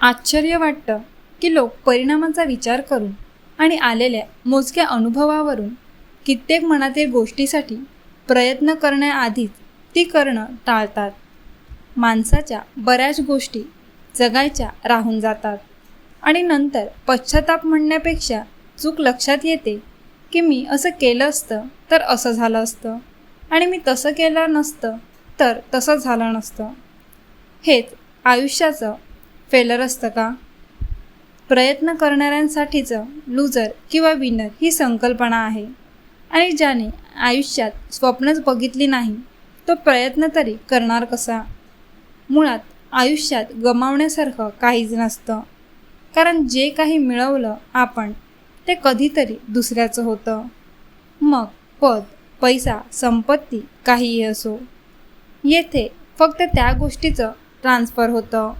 आश्चर्य वाटतं की लोक परिणामांचा विचार करून आणि आलेल्या मोजक्या अनुभवावरून कित्येक मनातील गोष्टीसाठी प्रयत्न करण्याआधीच ती करणं टाळतात. माणसाच्या बऱ्याच गोष्टी जगायच्या राहून जातात. आणि नंतर पश्चाताप म्हणण्यापेक्षा चूक लक्षात येते की मी असं केलं असतं तर असं झालं असतं. आणि मी तसं केलं नसतं तर तसं झालं नसतं. हेच आयुष्याचं फेलर असतं का? प्रयत्न करणाऱ्यांसाठीचं लूजर किंवा विनर ही संकल्पना आहे. आणि ज्याने आयुष्यात स्वप्नच बघितली नाही तो प्रयत्न तरी करणार कसा? मुळात आयुष्यात गमावण्यासारखं काहीच नसतं. कारण जे काही मिळवलं आपण ते कधीतरी दुसऱ्याचं होतं. मग पद पैसा संपत्ती काहीही असो येथे फक्त त्या गोष्टीचं ट्रान्सफर होतं.